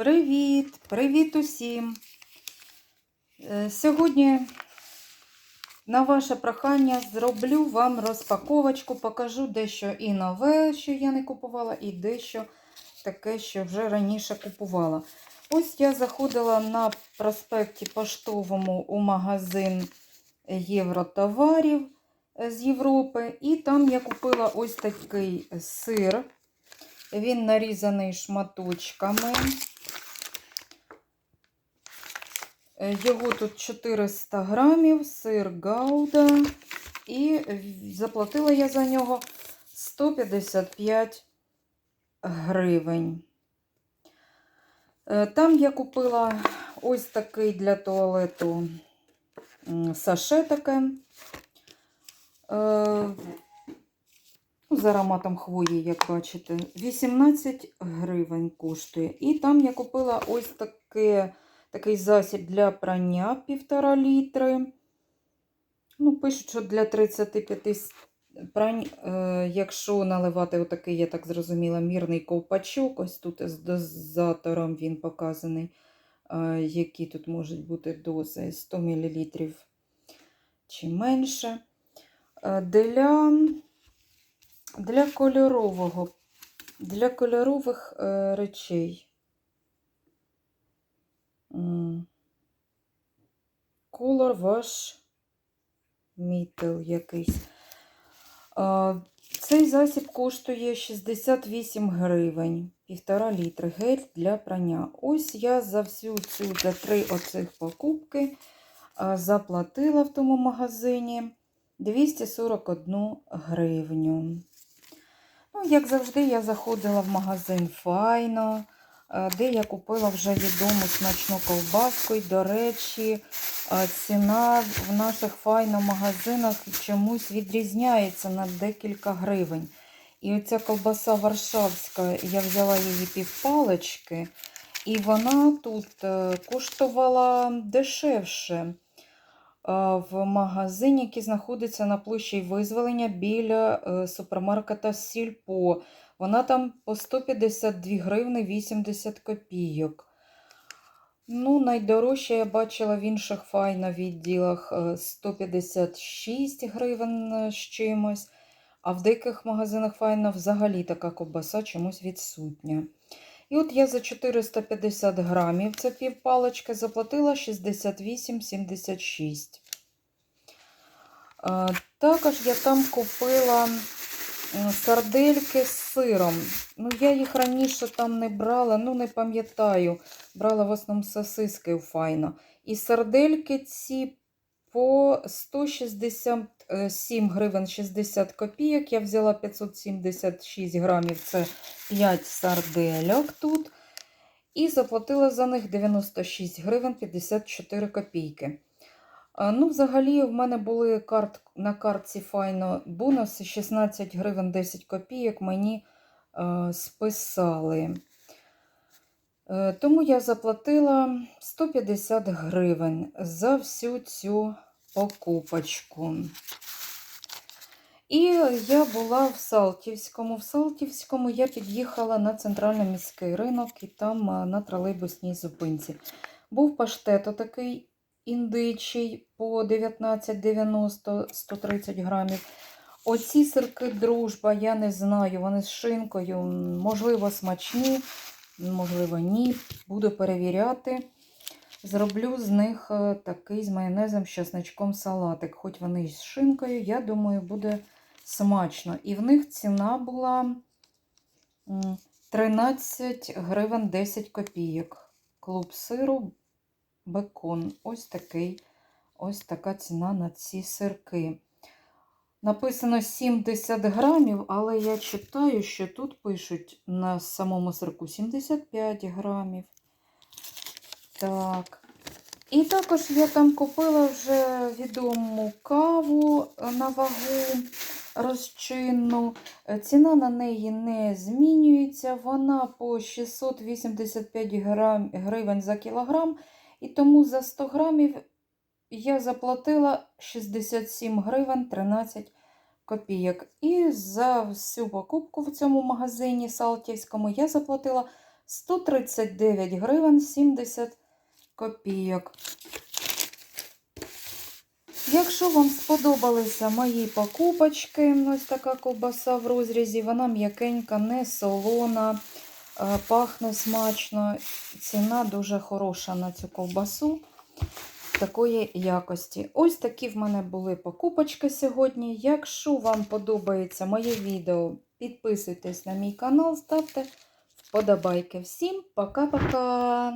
Привіт! Привіт усім! Е, Сьогодні на ваше прохання зроблю вам розпаковочку, покажу дещо і нове, що я не купувала, і дещо таке, що вже раніше купувала. Ось я заходила на проспекті Поштовому у магазин Євротоварів е, з Європи, і там я купила ось такий сир. Він нарізаний шматочками. Е, Його тут 400 грамів, сир Гауда. І заплатила я за нього 155 гривень. Е, Там я купила ось такий для туалету саше таке. Е, Ну, з ароматом хвої, як бачите, 18 гривень коштує. І там я купила ось таке, такий засіб для прання 1,5 літри. Ну, пишуть, що для 35 прань, е, якщо наливати отакий, я так зрозуміла, мірний ковпачок, ось тут з дозатором він показаний, е, які тут можуть бути дози 100 мл чи менше. Е, Для для кольорового, для кольорових речей. Color Wash Mittel якийсь. Цей засіб коштує 68 гривень, півтора літри гель для прання. Ось я за всю цю, за три оцих покупки заплатила в тому магазині 241 гривню. Ну, як завжди, я заходила в магазин Файно, де я купила вже відому смачну ковбаску. І, до речі, ціна в наших файно магазинах чомусь відрізняється на декілька гривень. І оця ковбаса Варшавська, я взяла її півпалочки, і вона тут е, коштувала дешевше е, в магазині, який знаходиться на площі Визволення біля е, супермаркета Сільпо. Вона там по 152 гривни 80 копійок. Ну, найдорожче я бачила в інших файно відділах е, 156 гривень е, з чимось. А в деяких магазинах файно взагалі така ковбаса чомусь відсутня. І от я за 450 грамів, це півпалочки, заплатила 68,76. Е, Також я там купила сардельки з сиром. Ну, я їх раніше там не брала, ну не пам'ятаю. Брала в основному сосиски файно. І сардельки ці по 167 гривень 60 копійок. Я взяла 576 грамів, це 5 сардельок тут. І заплатила за них 96 гривень 54 копійки. Ну, взагалі, в мене були карт, на картці файно бонуси 16 гривень 10 копійок мені е, списали. Е, тому я заплатила 150 гривень за всю цю покупочку. І я була в Салтівському. В Салтівському я під'їхала на центральний міський ринок і там на тролейбусній зупинці. Був паштет такий індичий по 19,90 130 грамів. Оці сирки дружба, я не знаю, вони з шинкою, можливо, смачні, можливо, ні. Буду перевіряти. Зроблю з них е, такий з майонезом, з чесночком салатик. Хоч вони з шинкою, я думаю, буде смачно. І в них ціна була 13 гривень 10 копійок. Клуб сиру, бекон. Ось такий, ось така ціна на ці сирки. Написано 70 грамів, але я читаю, що тут пишуть на самому сирку 75 грамів. Так. І також я там купила вже відому каву на вагу розчинну. Ціна на неї не змінюється. Вона по 685 грам, гривень за кілограм. І тому за 100 грамів я заплатила 67 гривень 13 копійок. І за всю покупку в цьому магазині Салтівському я заплатила 139 гривень 70 копійок. Якщо вам сподобалися мої покупочки, ось така ковбаса в розрізі, вона м'якенька, не солона, пахне смачно. Ціна дуже хороша на цю ковбасу такої якості. Ось такі в мене були покупочки сьогодні. Якщо вам подобається моє відео, підписуйтесь на мій канал, ставте вподобайки. Всім пока-пока!